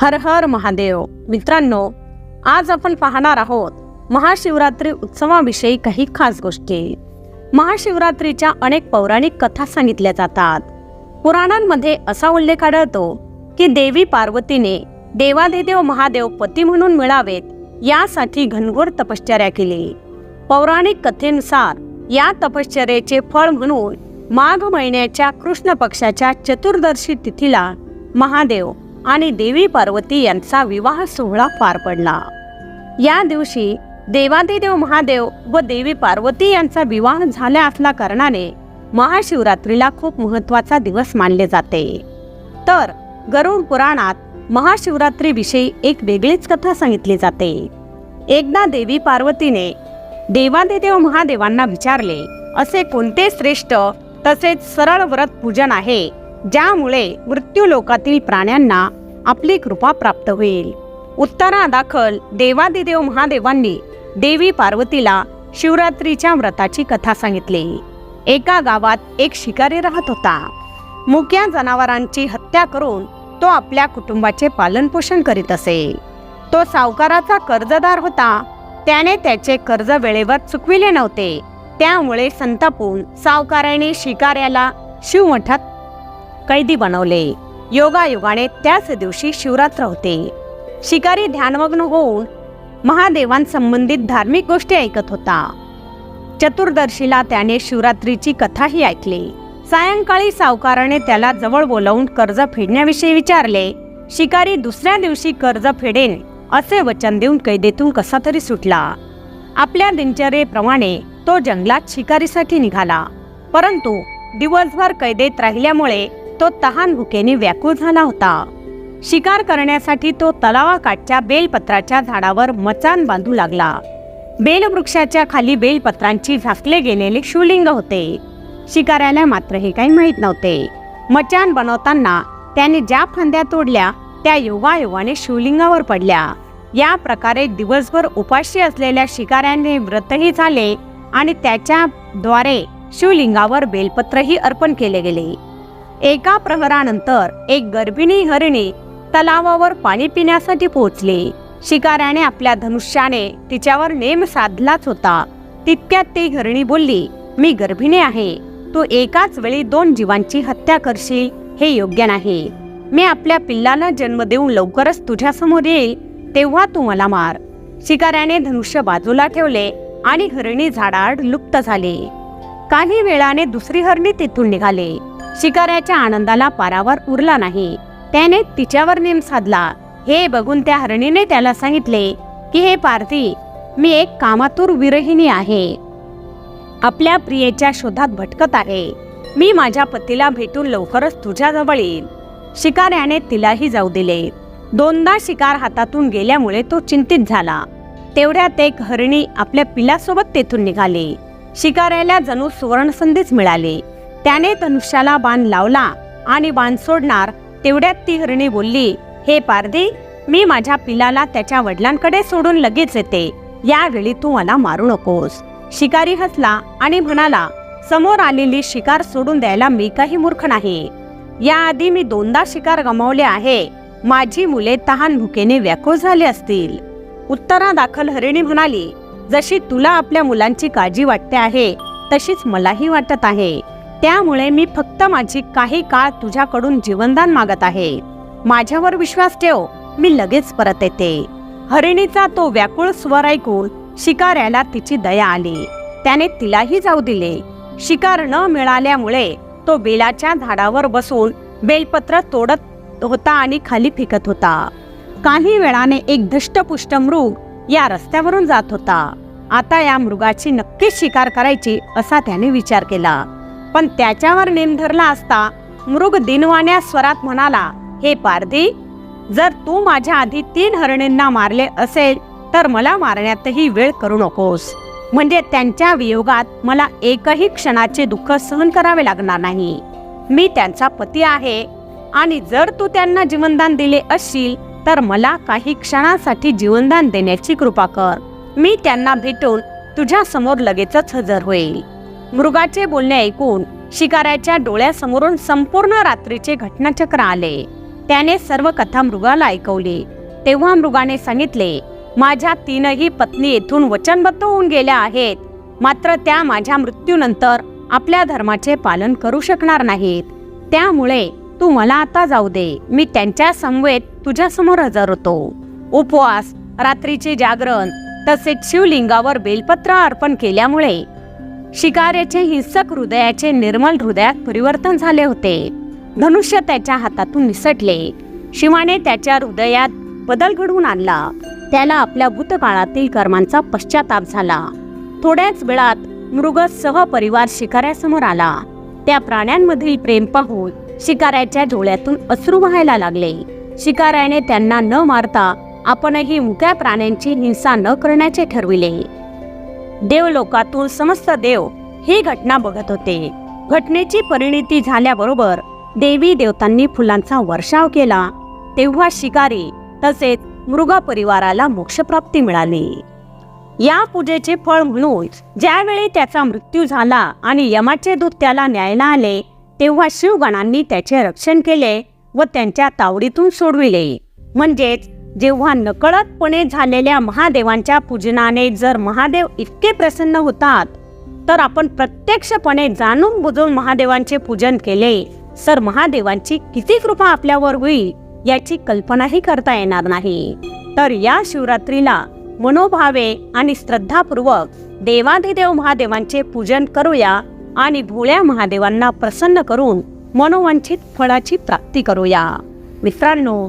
हर हर महादेव. मित्रांनो आज आपण पाहणार आहोत महाशिवरात्री उत्सवाविषयी काही खास गोष्टी. महाशिवरात्रीच्या अनेक पौराणिक कथा सांगितल्या जातात. पुराणांमध्ये असा उल्लेख आढळतो की देवी पार्वतीने देवादेदेव महादेव पती म्हणून मिळावेत यासाठी घनघोर तपश्चर्या केली. पौराणिक कथेनुसार या तपश्चर्याचे फळ म्हणून माघ महिन्याच्या कृष्ण पक्षाच्या चतुर्दशी तिथीला महादेव आणि देवी पार्वती यांचा विवाह सोहळा पार पडला. या दिवशी देवादिदेव महादेव व देवी पार्वती यांचा विवाह झाल्या असल्या कारणाने महाशिवरात्रीला खूप महत्त्वाचा दिवस मानले जाते. तर गरुड पुराणात महाशिवरात्रीविषयी एक वेगळीच कथा सांगितली जाते. एकदा देवी पार्वतीने देवादिदेव महादेवांना विचारले असे कोणते श्रेष्ठ तसेच सरळ व्रत पूजन आहे? ज्यामुळे मृत्यूलोकातील प्राण्यांना आपली कृपा प्राप्त होईल. उत्तरादाखल देवादिदेव महादेवांनी देवी पार्वतीला शिवरात्रीच्या व्रताची कथा सांगितली. एका गावात एक शिकारी राहत होता. मुक्या जनावरांची हत्या करून तो आपल्या कुटुंबाचे पालनपोषण करीत असे. तो सावकाराचा कर्जदार होता. त्याने त्याचे कर्ज वेळेवर चुकविले नव्हते. त्यामुळे संतापून सावकाराने शिकाऱ्याला शिवमठात कैदी बनवले. योगायोगाने त्याच दिवशी शिवरात्र होते. शिकारी ध्यानमग्न होऊन महादेवांसंबंधित धार्मिक गोष्टी ऐकत होता. चतुर्दशीला त्याने शिवरात्रीची कथाही ऐकली. सायंकाळी सावकाराने त्याला जवळ बोलावून कर्ज फेडण्याविषयी विचारले शिकारी दुसऱ्या दिवशी कर्ज फेडेन असे वचन देऊन कैदेतून कसा तरी सुटला. आपल्या दिनचर्येप्रमाणे तो जंगलात शिकारीसाठी निघाला. परंतु दिवसभर कैदेत राहिल्यामुळे तो तहान भुकेने व्याकुळ झाला होता. शिकार करण्यासाठी तो तलावाकाठच्या बेलपत्राच्या झाडावर मचान बांधू लागला. बेलवृक्षाच्या खाली बेलपत्रांची झाकले गेलेले शिवलिंग होते. शिकाऱ्याला मात्र हे काही माहीत नव्हते. मचान बनवताना त्याने ज्या फांद्या तोडल्या त्या योगायोगाने शिवलिंगावर पडल्या. या प्रकारे दिवसभर उपाशी असलेल्या शिकाऱ्याने व्रतही झाले आणि त्याच्याद्वारे शिवलिंगावर बेलपत्रही अर्पण केले गेले. एका प्रहरानंतर एक गर्भिणी हरिणी तलावावर पाणी पिण्यासाठी पोहोचली. शिकाऱ्याने आपल्या धनुष्याने तिच्यावर नेम साधलाच होता. तितक्यात ती हरिणी बोलली मी गर्भिणी आहे. तू एकाच वेळी दोन जीवांची हत्या करशील हे योग्य नाही. मी आपल्या पिल्लाला जन्म देऊन लवकरच तुझ्यासमोर येईल तेव्हा तू मला मार. शिकाऱ्याने धनुष्य बाजूला ठेवले आणि हरिणी झाडाआड लुप्त झाले. काही वेळाने दुसरी हरणी तिथून निघाले. शिकाऱ्याच्या आनंदाला पारावर उरला नाही. त्याने तिच्यावर नेम साधला. हे बघून त्या हरणीने त्याला सांगितले की हे पार्थी मी एक कामातूर विरहिणी आहे. आपल्या प्रियेच्या शोधात भटकत आहे. मी माझ्या पतीला भेटून लवकरच तुझ्याजवळ येईल शिकाऱ्याने तिलाही जाऊ दिले. दोनदा शिकार हातातून गेल्यामुळे तो चिंतित झाला. तेवढ्यात एक हरिणी आपल्या पिलासोबत तेथून निघाली. शिकाऱ्याला जणू सुवर्णसंधीच मिळाली. त्याने धनुष्याला बाण लावला आणि बाण सोडणार तेवढ्यात ती हरिणी बोलली हे पारधी मी माझ्या पिलाला त्याच्या वडिलांकडे सोडून लगेच येते. यावेळी तू मला मारू नकोस. शिकारी हसला आणि म्हणाला समोर आलेली शिकार सोडून द्यायला मी काही मूर्ख नाही. याआधी मी दोनदा शिकार गमावले आहे. माझी मुले तहान भुकेने व्याकुळ झाली असतील. उत्तरादाखल हरिणी म्हणाली जशी तुला आपल्या मुलांची काळजी वाटते आहे तशीच मलाही वाटत आहे. त्यामुळे मी फक्त माझी काही काळ तुझ्याकडून जीवनदान मागत आहे. माझ्यावर विश्वास ठेव मी लगेच परत येते. हरिणीचा तो व्याकुळ स्वर ऐकून शिकाऱ्याला तिची दया आली. त्याने तिलाही जाऊ दिले. शिकार न मिळाल्यामुळे तो बेलाच्या झाडावर बसून बेलपत्र तोडत होता आणि खाली फेकत होता. काही वेळाने एक धष्टपुष्ट मृग या रस्त्यावरून जात होता. आता या मृगाची नक्कीच शिकार करायची असा त्याने विचार केला. पण त्याच्यावर नेम धरला असता मृग दिनवाण्या स्वरात म्हणाला हे पारधी जर तू माझ्या आधी तीन हरणींना मारले असेल तर मला मारण्यातही वेळ करू नकोस. म्हणजे त्यांच्या वियोगात मला एकही क्षणाचे दुःख सहन करावे लागणार नाही. मी त्यांचा पती आहे आणि जर तू त्यांना जीवनदान दिले असशील तर मला काही क्षणासाठी जीवनदान देण्याची कृपा कर. मी त्यांना भेटून तुझ्या समोर लगेचच हजर होईल. मृगाचे बोलणे ऐकून शिकाऱ्याच्या डोळ्यासमोरून संपूर्ण रात्रीचे घटनाचक्र आले. त्याने सर्व कथा मृगाला ऐकवली. तेव्हा मृगाने सांगितले माझ्या तीनही पत्नी येथून वचनबद्ध होऊन गेल्या आहेत. मात्र त्या माझ्या मृत्यूनंतर आपल्या धर्माचे पालन करू शकणार नाहीत. त्यामुळे तू मला आता जाऊ दे. मी त्यांच्या समवेत तुझ्यासमोर हजर होतो उपवास रात्रीचे जागरण तसेच शिवलिंगावर बेलपत्र अर्पण केल्यामुळे शिकाऱ्याचे हिंसक हृदयाचे निर्मल हृदयात परिवर्तन झाले होते. धनुष्य त्याच्या हातातून निसटले. शिवाने त्याच्या हृदयात बदल घडवून आणला. त्याला आपल्या भूतकाळातील कर्मांचा पश्चाताप झाला. थोड्याच वेळात मृग सहपरिवार शिकाऱ्यासमोर आला. त्या प्राण्यांमधील प्रेम पाहून शिकाऱ्याच्या डोळ्यातून अश्रू व्हायला लागले. शिकाऱ्याने त्यांना न मारता आपणही मुक्या प्राण्यांची हिंसा न करण्याचे ठरविले. देवलोकातून समस्त देव ही घटना बघत होते. घटनेची परिणिती झाल्याबरोबर देवी देवतांनी फुलांचा वर्षाव केला. तेव्हा शिकारी तसेच मृग परिवाराला मोक्षप्राप्ती मिळाली. या पूजेचे फळ म्हणून ज्यावेळी त्याचा मृत्यू झाला आणि यमाचे दूत त्याला न्यायला आले तेव्हा शिवगणांनी त्याचे रक्षण केले व त्यांच्या तावडीतून सोडविले. म्हणजेच जेव्हा नकळतपणे झालेल्या महादेवांच्या पूजनाने जर महादेव इतके प्रसन्न होतात तर आपण प्रत्यक्षपणे जाणून बुजून महादेवांचे पूजन केले. तर महादेवांची किती कृपा आपल्यावर होईल याची कल्पनाही करता येणार नाही. तर या शिवरात्रीला मनोभावे आणि श्रद्धापूर्वक देवाधिदेव महादेवांचे पूजन करूया आणि भोळ्या महादेवांना प्रसन्न करून मनोवांछित फळाची प्राप्ती करूया. मित्रांनो